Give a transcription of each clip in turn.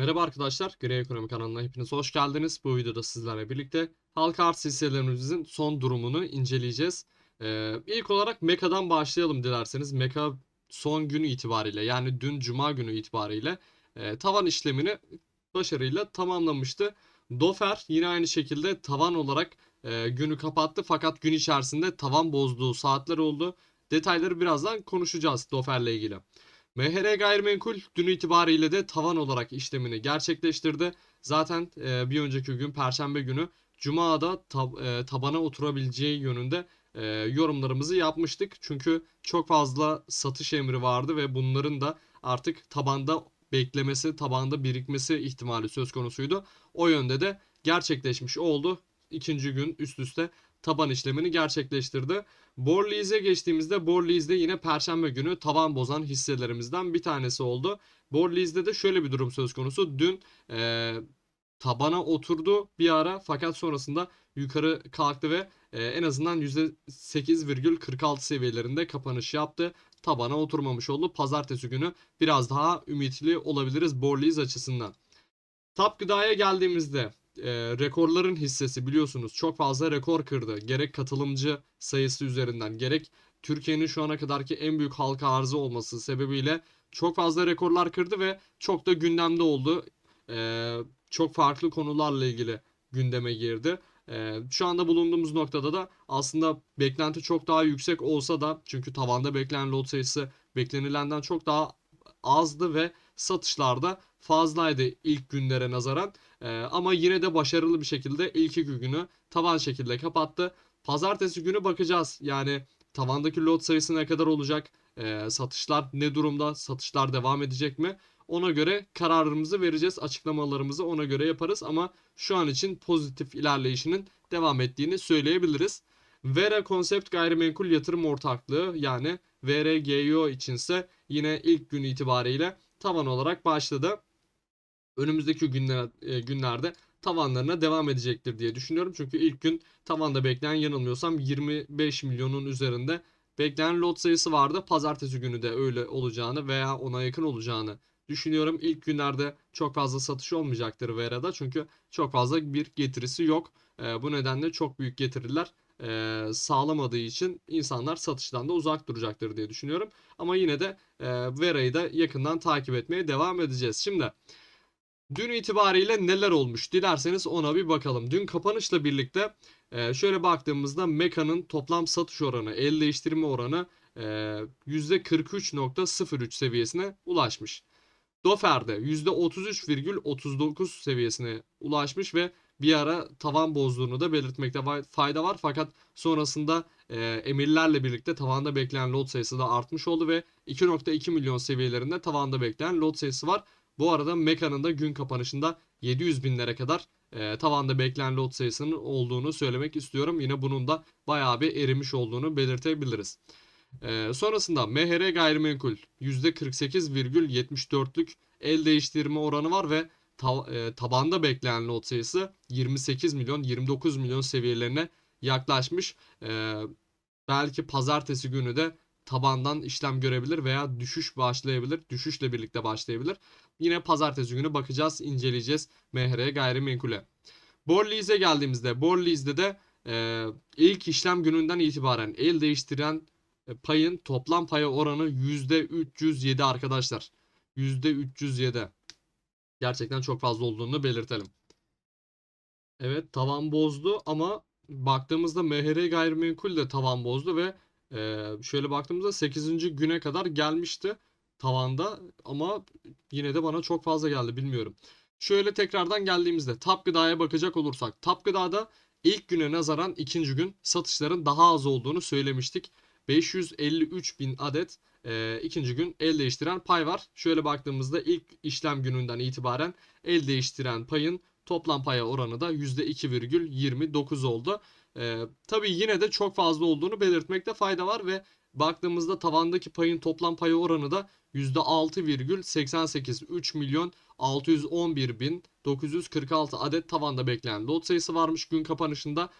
Merhaba arkadaşlar, Gri Ekonomi kanalına hepiniz hoş geldiniz. Bu videoda sizlerle birlikte halka arz hisselerimizin son durumunu inceleyeceğiz. Ee, ilk olarak Meka'dan başlayalım dilerseniz. Meka son günü itibariyle yani dün Cuma günü itibariyle e, tavan işlemini başarıyla tamamlamıştı. Dofer yine aynı şekilde tavan olarak e, günü kapattı fakat gün içerisinde tavan bozduğu saatler oldu. Detayları birazdan konuşacağız Dofer'le ilgili. MHR Gayrimenkul dün itibariyle de tavan olarak işlemini gerçekleştirdi. Zaten e, bir önceki gün Perşembe günü Cuma'da tab- e, tabana oturabileceği yönünde e, yorumlarımızı yapmıştık. Çünkü çok fazla satış emri vardı ve bunların da artık tabanda beklemesi, tabanda birikmesi ihtimali söz konusuydu. O yönde de gerçekleşmiş oldu. İkinci gün üst üste taban işlemini gerçekleştirdi. Borlease'e geçtiğimizde Borlease'de yine perşembe günü tavan bozan hisselerimizden bir tanesi oldu. Borlease'de de şöyle bir durum söz konusu. Dün e, tabana oturdu bir ara fakat sonrasında yukarı kalktı ve e, en azından %8,46 seviyelerinde kapanış yaptı. Tabana oturmamış oldu. Pazartesi günü biraz daha ümitli olabiliriz Borlease açısından. Tap gıdaya geldiğimizde e, rekorların hissesi biliyorsunuz çok fazla rekor kırdı. Gerek katılımcı sayısı üzerinden gerek Türkiye'nin şu ana kadarki en büyük halka arzı olması sebebiyle çok fazla rekorlar kırdı ve çok da gündemde oldu. E, çok farklı konularla ilgili gündeme girdi. E, şu anda bulunduğumuz noktada da aslında beklenti çok daha yüksek olsa da çünkü tavanda beklenen lot sayısı beklenilenden çok daha azdı ve satışlarda fazlaydı ilk günlere nazaran. Ee, ama yine de başarılı bir şekilde ilk iki günü tavan şekilde kapattı. Pazartesi günü bakacağız. Yani tavandaki lot sayısı ne kadar olacak? Ee, satışlar ne durumda? Satışlar devam edecek mi? Ona göre kararımızı vereceğiz. Açıklamalarımızı ona göre yaparız ama şu an için pozitif ilerleyişinin devam ettiğini söyleyebiliriz. Vera Konsept Gayrimenkul Yatırım Ortaklığı yani VRGYO içinse yine ilk gün itibariyle tavan olarak başladı. Önümüzdeki günler, e, günlerde tavanlarına devam edecektir diye düşünüyorum. Çünkü ilk gün tavanda bekleyen yanılmıyorsam 25 milyonun üzerinde beklenen lot sayısı vardı. Pazartesi günü de öyle olacağını veya ona yakın olacağını düşünüyorum. İlk günlerde çok fazla satış olmayacaktır Vera'da. Çünkü çok fazla bir getirisi yok. E, bu nedenle çok büyük getiriler e, sağlamadığı için insanlar satıştan da uzak duracaktır diye düşünüyorum. Ama yine de e, Vera'yı da yakından takip etmeye devam edeceğiz. Şimdi dün itibariyle neler olmuş dilerseniz ona bir bakalım. Dün kapanışla birlikte e, şöyle baktığımızda Meka'nın toplam satış oranı, el değiştirme oranı e, %43.03 seviyesine ulaşmış. Dofer'de %33,39 seviyesine ulaşmış ve bir ara tavan bozduğunu da belirtmekte fayda var. Fakat sonrasında e, emirlerle birlikte tavanda beklenen lot sayısı da artmış oldu ve 2.2 milyon seviyelerinde tavanda bekleyen lot sayısı var. Bu arada Meka'nın da gün kapanışında 700 binlere kadar e, tavanda beklenen lot sayısının olduğunu söylemek istiyorum. Yine bunun da bayağı bir erimiş olduğunu belirtebiliriz. E, sonrasında MHR gayrimenkul %48,74'lük el değiştirme oranı var ve ta, e, tabanda beklenen lot sayısı 28 milyon 29 milyon seviyelerine yaklaşmış. E, belki pazartesi günü de tabandan işlem görebilir veya düşüş başlayabilir. Düşüşle birlikte başlayabilir. Yine pazartesi günü bakacağız, inceleyeceğiz MHR gayrimenkule. Borlease'e geldiğimizde Borlease'de de e, ilk işlem gününden itibaren el değiştiren e, payın toplam paya oranı %307 arkadaşlar. %307. Gerçekten çok fazla olduğunu belirtelim. Evet tavan bozdu ama baktığımızda MHR gayrimenkul de tavan bozdu ve e, şöyle baktığımızda 8. güne kadar gelmişti tavanda ama yine de bana çok fazla geldi bilmiyorum. Şöyle tekrardan geldiğimizde Tap Gıda'ya bakacak olursak Tap Gıda'da ilk güne nazaran ikinci gün satışların daha az olduğunu söylemiştik. 553 bin adet e, ikinci gün el değiştiren pay var. Şöyle baktığımızda ilk işlem gününden itibaren el değiştiren payın toplam paya oranı da %2,29 oldu. E, tabii yine de çok fazla olduğunu belirtmekte fayda var ve baktığımızda tavandaki payın toplam payı oranı da %6,88 3 milyon 611 bin 946 adet tavanda bekleyen lot sayısı varmış gün kapanışında.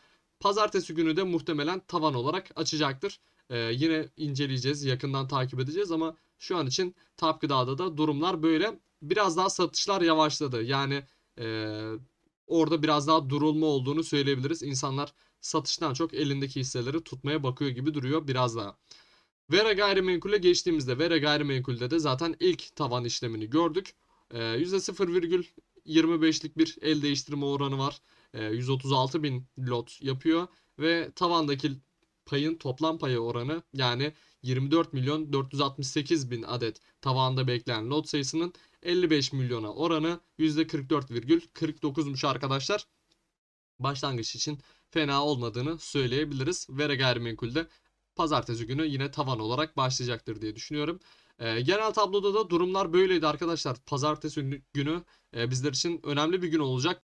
Pazartesi günü de muhtemelen tavan olarak açacaktır. Ee, yine inceleyeceğiz, yakından takip edeceğiz ama şu an için Tap Gıda'da da durumlar böyle. biraz daha satışlar yavaşladı. Yani eee, orada biraz daha durulma olduğunu söyleyebiliriz. İnsanlar satıştan çok elindeki hisseleri tutmaya bakıyor gibi duruyor biraz daha. Vera gayrimenkule geçtiğimizde Vera gayrimenkulde de zaten ilk tavan işlemini gördük. Ee, %0,25'lik bir el değiştirme oranı var. Ee, 136 bin lot yapıyor ve tavandaki payın toplam payı oranı yani 24 milyon 468 bin adet tavanda bekleyen lot sayısının 55 milyona oranı %44,49'muş arkadaşlar. Başlangıç için fena olmadığını söyleyebiliriz. Vera gayrimenkulde pazartesi günü yine tavan olarak başlayacaktır diye düşünüyorum. Ee, genel tabloda da durumlar böyleydi arkadaşlar. Pazartesi günü e, bizler için önemli bir gün olacak.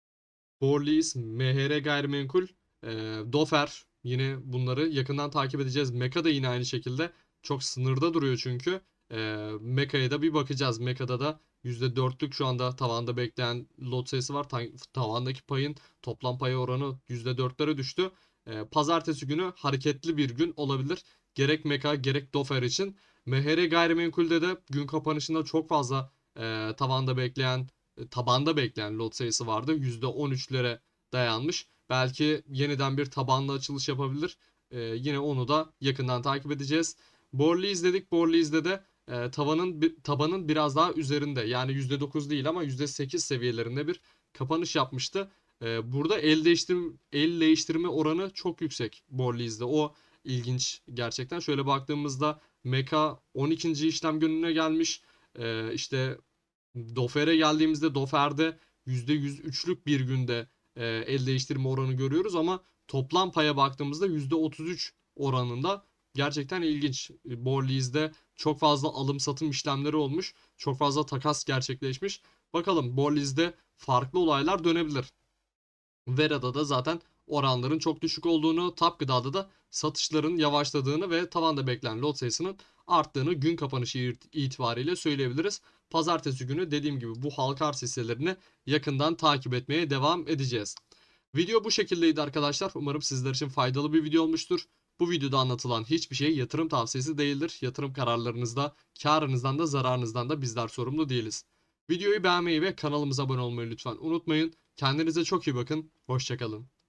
Borlis, MHR Gayrimenkul, e, Dofer yine bunları yakından takip edeceğiz. Meka da yine aynı şekilde çok sınırda duruyor çünkü. E, Meka'ya da bir bakacağız. Meka'da da %4'lük şu anda tavanda bekleyen lot sayısı var. Ta- tavandaki payın toplam payı oranı %4'lere düştü. E, pazartesi günü hareketli bir gün olabilir. Gerek Meka gerek Dofer için. MHR Gayrimenkul'de de gün kapanışında çok fazla e, tavanda bekleyen e, tabanda bekleyen lot sayısı vardı. %13'lere dayanmış. Belki yeniden bir tabanlı açılış yapabilir. E, yine onu da yakından takip edeceğiz. Borli izledik. Borli izde de e, tavanın tabanın biraz daha üzerinde yani %9 değil ama %8 seviyelerinde bir kapanış yapmıştı. E, burada el değiştirme, el değiştirme oranı çok yüksek Borli's'de. O ilginç gerçekten. Şöyle baktığımızda Meka 12. işlem gününe gelmiş. E, işte Dofer'e geldiğimizde Dofer'de %103'lük bir günde e, el değiştirme oranı görüyoruz ama toplam paya baktığımızda %33 oranında gerçekten ilginç. Borli's'de çok fazla alım satım işlemleri olmuş. Çok fazla takas gerçekleşmiş. Bakalım Borli's'de farklı olaylar dönebilir. Vera'da da zaten oranların çok düşük olduğunu, Tap Gıda'da da satışların yavaşladığını ve tavanda beklenen lot sayısının arttığını gün kapanışı it- itibariyle söyleyebiliriz. Pazartesi günü dediğim gibi bu halka arz hisselerini yakından takip etmeye devam edeceğiz. Video bu şekildeydi arkadaşlar. Umarım sizler için faydalı bir video olmuştur. Bu videoda anlatılan hiçbir şey yatırım tavsiyesi değildir. Yatırım kararlarınızda, karınızdan da zararınızdan da bizler sorumlu değiliz. Videoyu beğenmeyi ve kanalımıza abone olmayı lütfen unutmayın. Kendinize çok iyi bakın. Hoşçakalın.